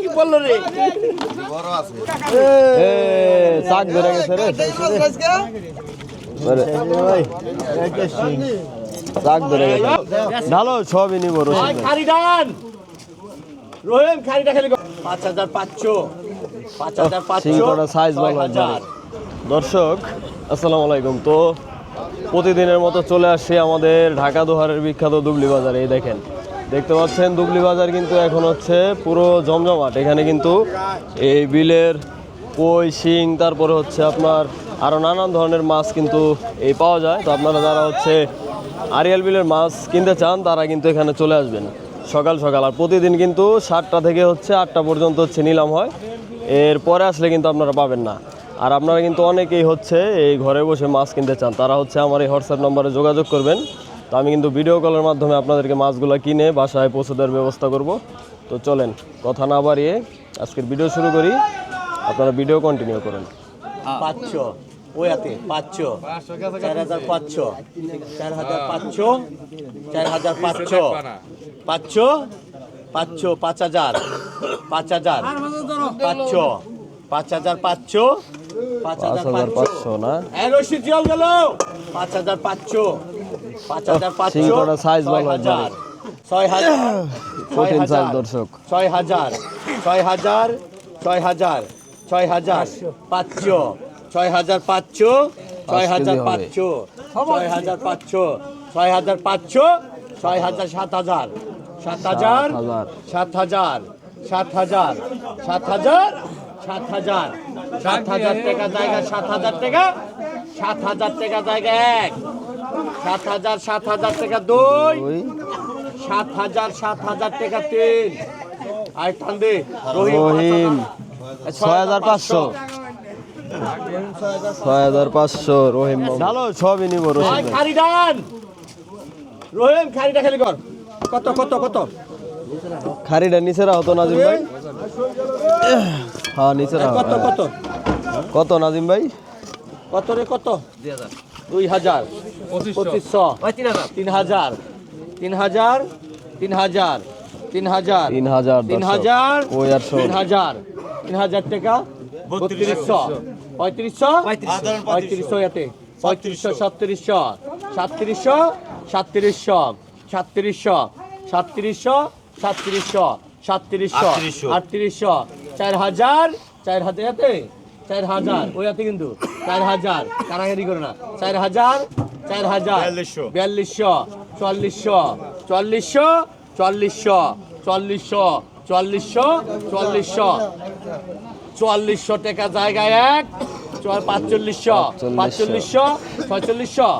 কি বলল রে? চাক ধরে গেছে রে। আরে, ধরে গেছে। ভালো সবই নিব খারি ডান রহিম খারিটা খেলে পাঁচ হাজার পাঁচশো। পাঁচ হাজার। দর্শক আসসালামু আলাইকুম। তো প্রতিদিনের মতো চলে আসছি আমাদের ঢাকা দোহারের বিখ্যাত দুবলি বাজারে। এই দেখেন দেখতে পাচ্ছেন, দুবলি বাজার কিন্তু এখন হচ্ছে পুরো জমজমাট। এখানে কিন্তু এই বিলের কই, শিং, তারপরে হচ্ছে আপনার আরও নানান ধরনের মাছ কিন্তু এই পাওয়া যায়। তো আপনারা যারা হচ্ছে আরিয়াল বিলের মাছ কিনতে চান, তারা কিন্তু এখানে চলে আসবেন সকাল সকাল। আর প্রতিদিন কিন্তু সাতটা থেকে হচ্ছে আটটা পর্যন্ত হচ্ছে নিলাম হয়। এর পরে আসলে কিন্তু আপনারা পাবেন না। আর আপনারা কিন্তু অনেকেই হচ্ছে এই ঘরে বসে মাছ কিনতে চান। তারা হচ্ছে আমার এই হোয়াটসঅ্যাপ নম্বরে যোগাযোগ করবেন। তো আমি কিন্তু ভিডিও কলের মাধ্যমে আপনাদেরকে মাছগুলো কিনে বাসায় পৌঁছে দেওয়ার ব্যবস্থা করব। তো চলেন কথা না বাড়িয়ে আজকের ভিডিও শুরু করি। আপনারা ভিডিও কন্টিনিউ করুন। পাঁচশো। ওয়াতে পাঁচশো। চার হাজার পাঁচশো। চার হাজার পাঁচশো। চার হাজার পাঁচশো। পাঁচশো। পাঁচশো পাঁচ হাজার। পাঁচ হাজার। পাঁচশো। পাঁচ হাজার পাঁচশো। পাঁচ হাজার পাঁচশো। না? হ্যাঁ পাঁচ হাজার পাঁচশো। পাঁচ হাজার পাঁচশো। ভালো হাজার। ছয় হাজার। কঠিন দর্শক। ছয় হাজার। ছয় হাজার। ছয় হাজার। ছয় হাজার। পাঁচশো। ছয় হাজার পাঁচশো। ছয় হাজার পাঁচশো। ছয় হাজার পাঁচশো। ছয় হাজার পাঁচশো। ছয় হাজার সাত হাজার। সাত হাজার। সাত হাজার। সাত হাজার। সাত হাজার। সাত হাজার। সাত হাজার টাকা জায়গা সাত হাজার টাকা। সাত হাজার টাকা জায়গা এক। সাত হাজার সাত হাজার টাকা দুই। সাত হাজার সাত হাজার টাকা তিন। আর দে। রহিম ছয় হাজার পাঁচশো। ছয় হাজার পাঁচশো রহিম ভালো সবই নিব ভাই। খারি ডান রহিম খারিটা খেলি কর। কত কত কত? খারিটা নিচে রাখো তো নাজিম ভাই। হ্যাঁ নিচে রাখো। কত কত? কত নাজিম ভাই? কত রে কত? দুই হাজার। পঁচিশশো। তিন হাজার। তিন হাজার। তিন হাজার তিন হাজার তিন হাজার। তিন হাজার। তিন হাজার তিন হাজার। টাকা। বত্রিশশো। পঁয়ত্রিশশো? পঁয়ত্রিশশো এতে পঁয়ত্রিশশো সাতত্রিশশো। সাতত্রিশশো সাতত্রিশশো। সাতত্রিশশো। সাতত্রিশশো সাতত্রিশশো। সাতত্রিশশো। আটত্রিশশো। চার হাজার। চার হাজার এতে চার হাজার। ওই এতে কিন্তু। চার হাজার। কারাগারি করে না। চার হাজার। চার হাজার বিয়াল্লিশশো চল্লিশশো চল্লিশশো চল্লিশশো চল্লিশশো চল্লিশশো চল্লিশশো। চুয়াল্লিশশো টাকা জায়গায় এক পাঁচচল্লিশশো পাঁচচল্লিশশো ছয়চল্লিশশো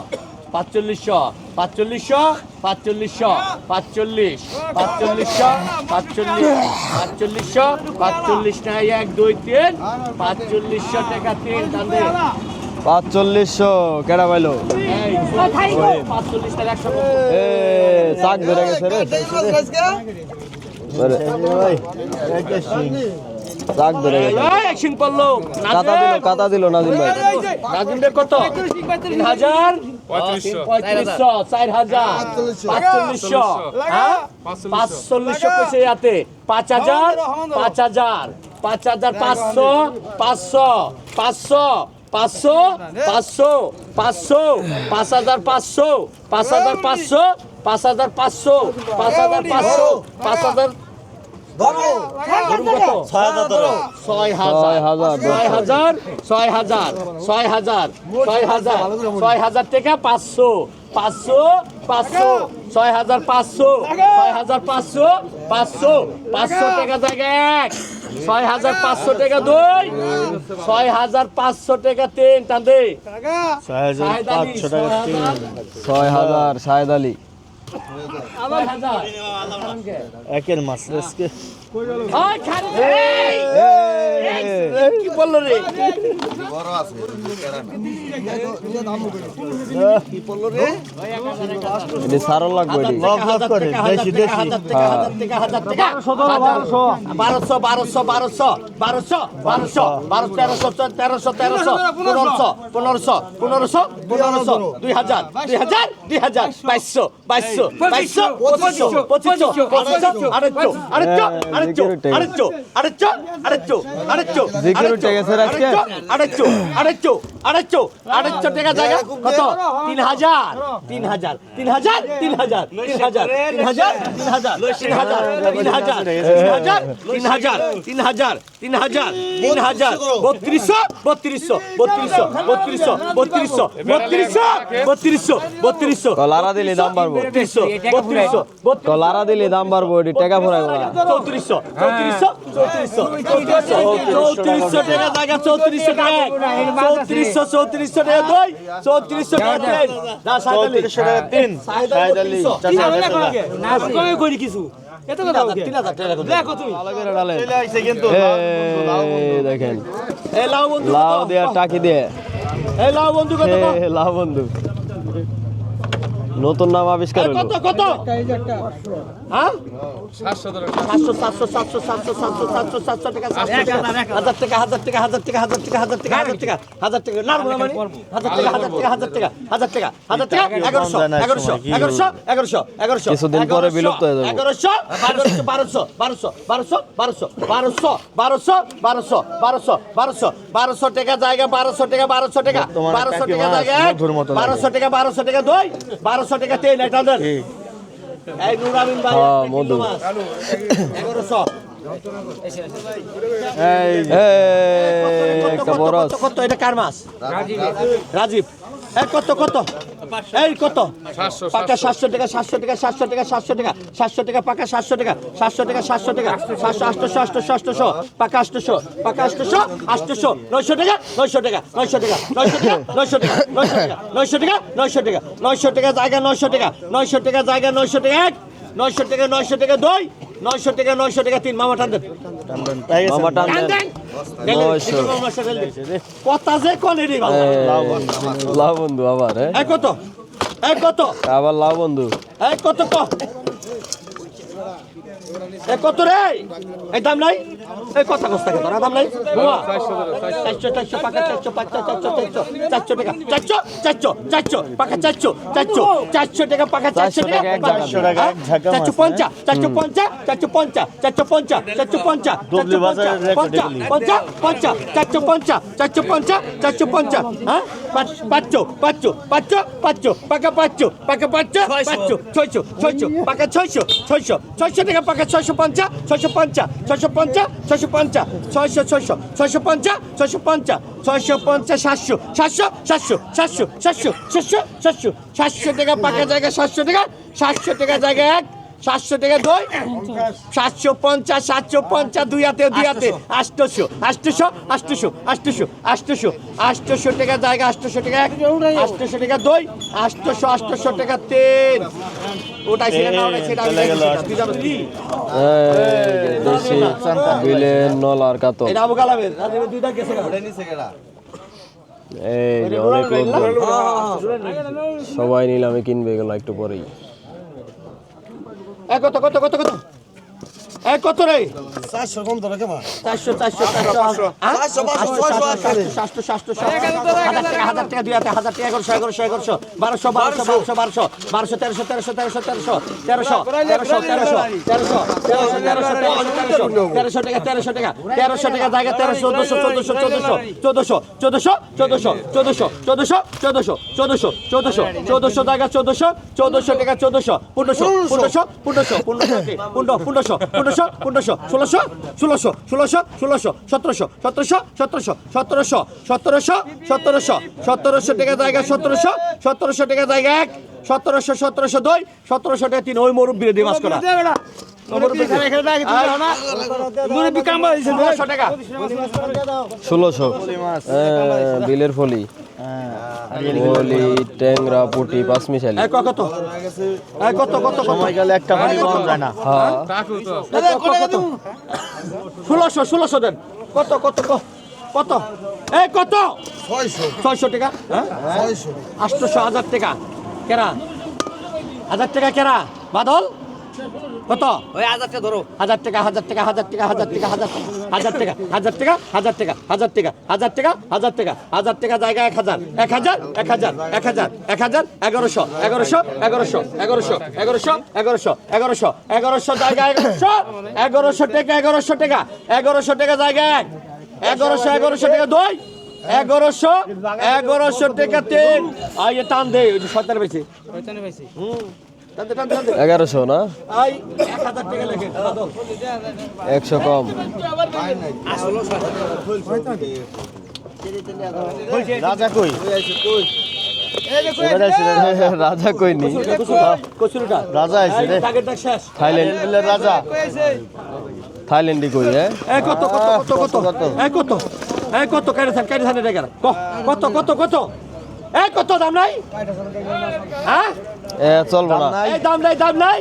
পাঁচচল্লিশশো পাঁচচল্লিশশো পাঁচচল্লিশশো পাঁচচল্লিশ পাঁচচল্লিশশো পাঁচচল্লিশ পাঁচচল্লিশশো পাঁচচল্লিশ টাকা এক দুই তিন পাঁচচল্লিশশো টাকা তিন টানবে পাঁচচল্লিশশো কেডা পাইলো? চাক ধরে গেছে রে। চাক ধরে গেছে। কাতা দিল কাতা দিল নাজিম ভাই। নাজিম বে কত? তিন হাজার পঁয়ত্রিশশো চার হাজার পাঁচচল্লিশশো হ্যাঁ? পাঁচচল্লিশশো কইছে ইয়াতে। পাঁচ হাজার পাঁচ হাজার পাঁচ হাজার পাঁচশো পাঁচশো পাঁচশো। পাঁচশো পাঁচশো পাঁচশো পাঁচ হাজার পাঁচশো পাঁচ হাজার পাঁচশো পাঁচ হাজার পাঁচশো পাঁচ হাজার পাঁচশো পাঁচ হাজার? ছয় হাজার, ছয় হাজার ছয় হাজার ছয় হাজার। ছয় হাজার ছয় হাজার টাকা পাঁচশো পাঁচশো পাঁচশো ছয় হাজার পাঁচশো ছয় হাজার পাঁচশো পাঁচশো পাঁচশো টাকা জায়গা এক। ছয় হাজার পাঁচশো টাকা দুই ছয় হাজার পাঁচশো টাকা তিন টান্দে ছয় হাজার পাঁচশো টাকা ছয় হাজার শাহেদ আলী। একের মাছ ওই খালি এই, কি বলল রে? সারল লাগবে দেশি বারোশো বারোশো। বারোশো বারোশো বারোশো বারো তেরোশো তেরোশো তেরোশো পনেরোশো পনেরোশো পনেরোশো পনেরোশো দুই হাজার দুই হাজার দুই হাজার বাইশশো বাইশশো বাইশশো পঁচিশশো পঁচিশশো পঁচিশশো আরেকশো আরেকশো টাকা জায়গা কত তিন হাজার তিন হাজার তিন হাজার তিন হাজার তিন হাজার তিন হাজার তিন হাজার তিন হাজার তিন হাজার তিন হাজার তিন হাজার তিন হাজার বত্রিশশো বত্রিশশো বত্রিশশো বত্রিশশো বত্রিশশো বত্রিশশো বত্রিশশো বত্রিশশো কলারা দিলে দাম বাড়বো বত্রিশশো বত্রিশশো কলারা দিলে দাম বাড়বো এটি টাকা ফুরাই না চৌত্রিশশো চৌত্রিশশো চৌত্রিশশো চৌত্রিশশো চৌত্রিশশো টাকা জায়গা চৌত্রিশশো টাকা। চৌত্রিশশো চৌত্রিশশো টাকা দুই চৌত্রিশশো টাকা চৌত্রিশশো টাকা তিন। করি কিছু। দেখেন। লাউ বন্ধু লাউ দিয়ে টাকি দিয়ে। লাউ বন্ধু লাউ বন্ধু। নতুন নাম আবিষ্কার হলো কত কত হ্যাঁ টাকা টাকা টাকা টাকা টাকা টাকা টাকা টাকা না মানে টাকা টাকা টাকা টাকা টাকা কিছুদিন পরে বিলুপ্ত হয়ে যাবে। বারোশো বারোশো বারোশো বারোশো বারোশো বারোশো বারোশো বারোশো বারোশো বারোশো বারোশো টাকা জায়গা বারোশো টাকা বারোশো টাকা বারোশো টাকা জায়গা বারোশো টাকা বারোশো টাকা দুই এই নুরামিন বড় কত এটা কার মাছ? রাজীব। এই কত কত এই কত পাকা সাতশো টাকা সাতশো টাকা সাতশো টাকা সাতশো টাকা সাতশো টাকা পাকা সাতশো টাকা সাতশো টাকা সাতশো টাকা সাতশো আটশো আটশো আটশো পাকা আটশো পাকা আটশো আটশো নয়শো টাকা নয়শো টাকা নয়শো টাকা নয়শো টাকা নয়শো টাকা নয়শো টাকা নয়শো টাকা নয়শো টাকা নয়শো টাকা জায়গা নয়শো টাকা নয়শো টাকা জায়গা নয়শো টাকা এক নয়শো টাকা নয়শো টাকা দুই নয়শো টাকা নয়শো টাকা তিন মামা টান দেন। মামা টান দেন। কথা যে লাভ বন্ধু আবার এক কত? এক কত? আবার লাভ বন্ধু। এক কত কত রে? এই দাম নাই? এই কথা কস্তা কে তোরা দাম নাই। চারশো চারশো পাকা চারশো পাঁচশো চারশো চারশো চারশো টাকা চারশো চারশো চারশো পাকা চারশো চারশো চারশো টাকা পাকা চারশো টাকা পাকা- চারশো মাছ, চারশো পঞ্চা চারশো পঞ্চা চারশো পঞ্চা চারশো পঞ্চা চারশো পঞ্চা ডুবলি বাজারের রেকর্ড পঞ্চা এগুলি। পঞ্চা পঞ্চা চারশো পঞ্চা চারশো পঞ্চা চারশো পঞ্চা হ্যাঁ? পাঁচ- পাঁচশো পাঁচশো পাঁচশো পাঁচশো পাকা পাঁচশো পাকা পাঁচশো পাঁচশো ছয়শো ছয়শো পাকা ছয়শো ছয়শো ছয়শো টাকা পাকা ছয়শো পঞ্চা ছয়শো পঞ্চা ছয়শো পঞ্চা ছয়শো পঞ্চাশ, ছয়শো ছয়শো ছয়শো পঞ্চাশ ছয়শো পঞ্চাশ ছয়শো পঞ্চাশ, সাতশো সাতশো সাতশো সাতশো সাতশো সাতশো সাতশো সাতশো টাকা পাকা জায়গা, সাতশো টাকা সাতশো টাকা জায়গা এক। সাতশো টাকা দই সাতশো পঞ্চাশ সাতশো পঞ্চাশ দুই হাতে দুই হাতে আষ্টশো আষ্টশো আষ্টশো আষ্টশো আষ্টশো আষ্টশো টাকা জায়গা আষ্টশো টাকা এক আষ্টশো টাকা দই আষ্টশো আষ্টশো টাকা তেল। ওটাই ছিল না ওটাই সেটা দেশি নলার কাতল। এটা আবু কালামের। দুইটা গেছে ওটা নিচে গেলা। এই অনেক সবাই নিলামে কিনবে এগুলো একটু পরেই। কত কত কত কত? এ কত রে? চারশো কম হ্যাঁ? পাঁচশো, পাঁচশো, আটশো, ছয়শো, সাতশো, সাতশো, সাতশো, সাতশো, হাজার টাকা হাজার টাকা দুই হাতে হাজার টাকা এগারোশো এগারোশো এগারোশো বারোশো বারোশো বারোশো। বারোশো বারোশো তেরোশো তেরোশো তেরোশো তেরোশো তেরোশো তেরোশো তেরোশো তেরোশো তেরোশো তেরোশো তেরোশো তেরোশো টাকা তেরোশো টাকা তেরোশো টাকা জায়গা তেরোশো চোদ্দশো চোদ্দশো চোদ্দশো চোদ্দশো চোদ্দশো চোদ্দশো চোদ্দশো চোদ্দশো চোদ্দশো চোদ্দশো চোদ্দশো জায়গা চোদ্দশো চোদ্দশো টাকা চোদ্দশো পনেরোশো পনেরোশো পনেরোশো পনেরোশো পনেরো পনেরোশো পনেরোশো পনেরোশো ষোলোশো ষোলোশো ষোলোশো ষোলোশো সতেরোশো সতেরোশো সতেরোশো সতেরোশো সতেরোশো সতেরোশো সতেরোশো টাকা জায়গা সতেরোশো সতেরোশো টাকা জায়গা এক সতেরোশো সতেরোশো দুই সতেরোশো টাকা তিন। ওই মরুব বিরে দিয়ে করা। ষোলোশো বিলের ফলি। ফলি ট্যাংরা পুটি পাঁচমিশালি এই কত? এই কত কত কত? সময় গেলে একটা পানি পাওয়া যায় না। হ্যাঁ। ষোলোশো ষোলোশো দেন। কত কত ক- কত? এই কত? ছয়শো। ছয়শো টাকা? হ্যাঁ? আটশোশো হাজার টাকা। কেরা? হাজার টাকা কেরা? বাদল? কত ওই হাজারটা ধরো হাজার টাকা হাজার টাকা হাজার টাকা হাজার টাকা হাজার টাকা হাজার টাকা হাজার টাকা হাজার টাকা হাজার টাকা হাজার টাকা হাজার টাকা হাজার টাকা জায়গা এক হাজার এক হাজার এক হাজার এক হাজার এক হাজার এগারোশো এগারোশো এগারোশো এগারোশো এগারোশো এগারোশো এগারোশো এগারোশো জায়গা এগারোশো এগারোশো টাকা এগারোশো টাকা এগারোশো টাকা জায়গা এক এগারোশো এগারোশো টাকা দুই এগারোশো এগারোশো টাকা তিন আই টান দে ওই যে সত্তর বেশি হুম এগারোশো না? একশো কম। রাজা কই? রাজা কইনি কচুরিটা রাজা আইছে রে। থাইল্যান্ড রাজা। থাইল্যান্ডই কই হ্যাঁ কত কত কত কত? কত কত? এটা কেন কত কত কত? এই কত দাম নাই হ্যাঁ এ চলবো না এই দাম নাই দাম নাই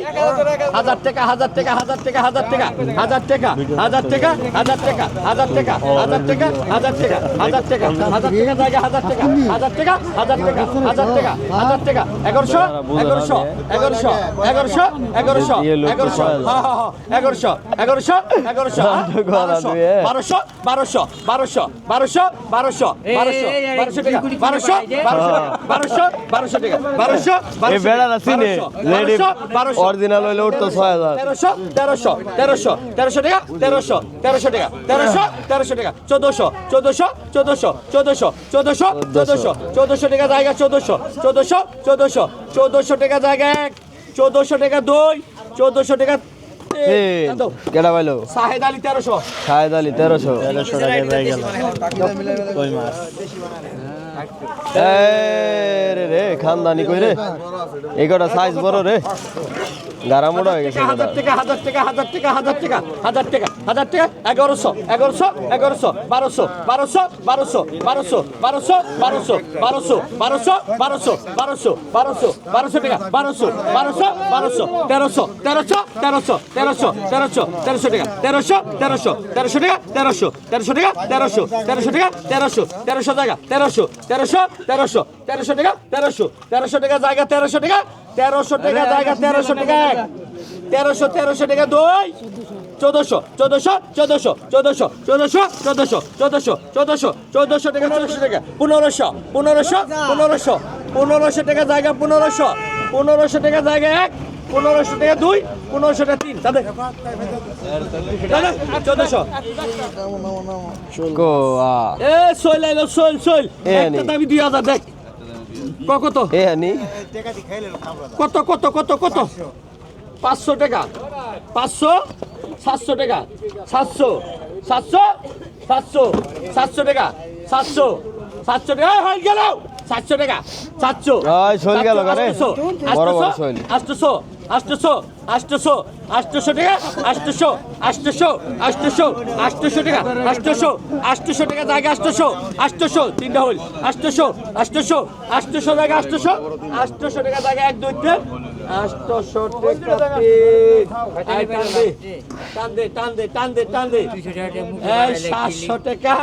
হাজার টাকা হাজার টাকা হাজার টাকা হাজার টাকা হাজার টাকা হাজার টাকা হাজার টাকা হাজার টাকা হাজার টাকা হাজার টাকা হাজার টাকা হাজার টাকা জায়গা হাজার টাকা হাজার টাকা হাজার টাকা হাজার টাকা হাজার টাকা এগারোশো এগারোশো এগারোশো এগারোশো এগারোশো এগারোশো হ্যাঁ হ্যাঁ হ্যাঁ এগারোশো এগারোশো এগারোশো হ্যাঁ? বারোশো বারোশো বারোশো বারোশো বারোশো বারোশো বারোশো বারোশো টাকা বারোশো বারোশো বারোশো বারোশো টাকা। বারোশো এই বেড়ারা বারোশো। অরিজিনাল হইলে উঠতো ছয় হাজার। তেরোশো তেরোশো তেরোশো তেরোশো টাকা তেরোশো তেরোশো টাকা তেরোশো তেরোশো টাকা চোদ্দশো চোদ্দশো চোদ্দশো চোদ্দশো চোদ্দশো চোদ্দশো চোদ্দশো টাকা জায়গা চোদ্দশো চোদ্দশো চোদ্দশো চোদ্দশো টাকা জায়গা এক চোদ্দশো টাকা দুই চোদ্দশো টাকা। কেডা পাইলো? সাহেদ আলী তেরোশো। শাহেদ আলী তেরোশো। তেরোশো টাকা পেয়ে কই মাছ? রে রে খানদানি কই রে এগারোটা সাইজ বড় রে গারা মোড়া হয়ে গেছে হাজার টাকা হাজার টাকা হাজার টাকা হাজার টাকা হাজার টাকা হাজার টাকা এগারোশো এগারোশো এগারোশো বারোশো বারোশো বারোশো বারোশো বারোশো বারোশো বারোশো বারোশো বারোশো বারোশো বারোশো বারোশো টাকা বারোশো বারোশো বারোশো তেরোশো তেরোশো তেরোশো তেরোশো তেরোশো তেরোশো টাকা তেরোশো তেরোশো তেরোশো টাকা তেরোশো তেরোশো টাকা তেরোশো তেরোশো টাকা তেরোশো তেরোশো টাকা তেরোশো তেরোশো তেরোশো তেরোশো টাকা তেরোশো তেরোশো টাকা জায়গা তেরোশো টাকা তেরোশো টাকা জায়গা তেরোশো টাকা এক। তেরোশো তেরোশো টাকা দুই। চোদ্দশো চোদ্দশো চোদ্দশো চোদ্দশো চোদ্দশো চোদ্দশো চোদ্দশো চোদ্দশো চোদ্দশো টাকা চোদ্দশো টাকা পনেরোশো পনেরোশো পনেরোশো পনেরোশো টাকা জায়গা পনেরোশো পনেরোশো টাকা জায়গা এক। পনেরোশো টাকা দুই পনেরোশো টাকা তিন। তাদের চোদ্দশো। এ সইল আইলো সইল সইল একটা। দামি দুই হাজার দেখ। কত? কত কত কত কত? পাঁচশো টাকা। পাঁচশো সাতশো টাকা। সাতশো সাতশো সাতশো সাতশো টাকা। সাতশো সাতশো টাকা। হয়ে গেল। সাতশো টাকা। সাতশো ওই, শৈল আষ্টশো আষ্টশো আষ্টশো টাকা আষ্টশো আষ্টশো আষ্টশো আষ্টশো টাকা আষ্টশো আষ্টশো টাকা জায়গা আষ্টশো আষ্টশো তিনটা হল আষ্টশো আষ্টশো আষ্টশো জায়গা আষ্টশো আষ্টশো টাকা জায়গা এক দুই তিন। আষ্টশো টাকা টান দে টান দে টান দে টান দে টান দে। টাকা সাতশো টাকা।